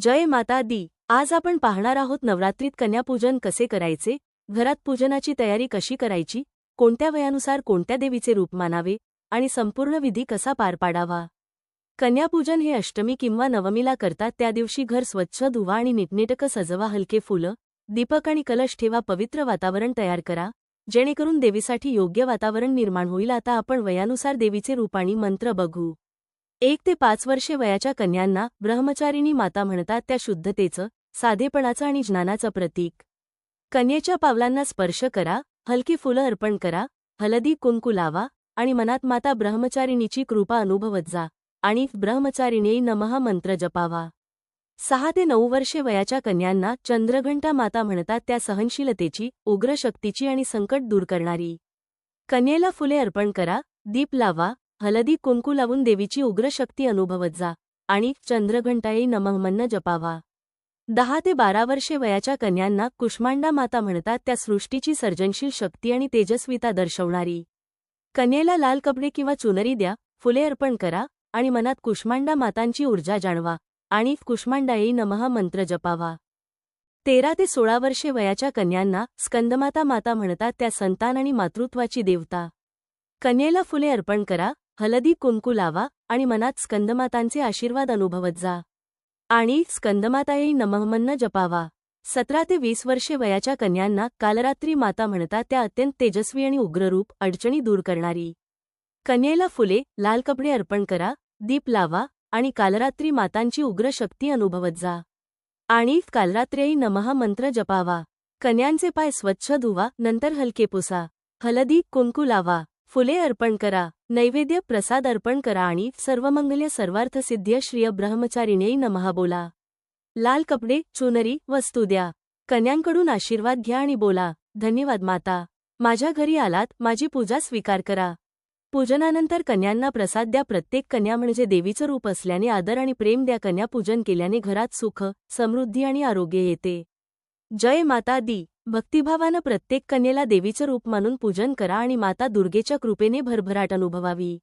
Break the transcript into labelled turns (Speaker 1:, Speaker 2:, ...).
Speaker 1: जय माता दी. आज आपण पाहणार आहोत नवरात्रीत कन्यापूजन कसे करायचे घरात पूजनाची तयारी कशी करायची कोणत्या वयानुसार कोणत्या देवीचे रूप मानावे आणि संपूर्ण विधी कसा पार पाडावा. कन्यापूजन हे अष्टमी किंवा नवमीला करतात त्या दिवशी घर स्वच्छ धुवा आणि नीटनेटकं सजवा हलके फुलं दीपक आणि कलश ठेवा पवित्र वातावरण तयार करा. जेणेकरून देवीसाठी योग्य वातावरण निर्माण होईल. आता आपण वयानुसार देवीचे रूप आणि मंत्र बघू. एक ते पाच वर्षे वयाच्या कन्यांना ब्रह्मचारिणी माता म्हणतात त्या शुद्धतेचं साधेपणाचं आणि ज्ञानाचं प्रतीक. कन्येच्या पावलांना स्पर्श करा हलकी फुलं अर्पण करा हलदी कुंकू लावा आणि मनात माता ब्रह्मचारिणीची कृपा अनुभवत जा आणि ब्रह्मचारिणी नमः मंत्र जपावा. सहा ते नऊ वर्षे वयाच्या कन्यांना चंद्रघंटा माता म्हणतात त्या सहनशीलतेची उग्र शक्तीची आणि संकट दूर करणारी. कन्येला फुले अर्पण करा दीप लावा हलदी कुंकू लावून देवीची उग्र शक्ती अनुभवत जा आणि चंद्रघंटाई नमःमन्न जपावा. दहा ते बारा वर्षे वयाच्या कन्यांना कुष्मांडा माता म्हणतात त्या सृष्टीची सर्जनशील शक्ती आणि तेजस्विता दर्शवणारी. कन्येला लाल कपडे किंवा चुनरी द्या फुले अर्पण करा आणि मनात कुष्मांडा मातांची ऊर्जा जाणवा आणि कुष्मांडाई नमः मंत्र जपावा. तेरा ते सोळा वर्षे वयाच्या कन्यांना स्कंदमाता माता म्हणतात त्या संतान आणि मातृत्वाची देवता. कन्येला फुले अर्पण करा हलदी कुंकू लावा आणि मनात स्कंदमातांचे आशीर्वाद अनुभवत जा. आणि स्कंदमाताही नमःमन्न जपावा. सतरा ते वीस वर्षे वयाच्या कन्यांना कालरात्री माता म्हणतात त्या अत्यंत तेजस्वी आणि उग्ररूप अडचणी दूर करणारी. कन्येला फुले लाल कपडे अर्पण करा दीप लावा आणि कालरात्री मातांची उग्र शक्ती अनुभवत जा. आणि कालरात्र्यही नमः मंत्र जपावा. कन्यांचे पाय स्वच्छ धुवा नंतर हलके पुसा. हलदी कुंकू लावा. फुले अर्पण करा. नैवेद्य प्रसाद अर्पण करा आणि सर्वमंगल्य सर्वार्थसिद्ध्य श्रिय ब्रह्मचारिणे नमहा बोला. लाल कपडे चुनरी वस्तू द्या. कन्यांकडून आशीर्वाद घ्या आणि बोला धन्यवाद माता. माझ्या घरी आलात माझी पूजा स्वीकार करा. पूजनानंतर कन्यांना प्रसाद द्या. प्रत्येक कन्या म्हणजे देवीचं रूप असल्याने आदर आणि प्रेम द्या. कन्या पूजन केल्याने घरात सुख समृद्धी आणि आरोग्य येते. जय माता दी. भक्तिभावानं प्रत्येक कन्येला देवीचं रूप मानून पूजन करा आणि माता दुर्गेच्या कृपेने भरभराट अनुभवावी.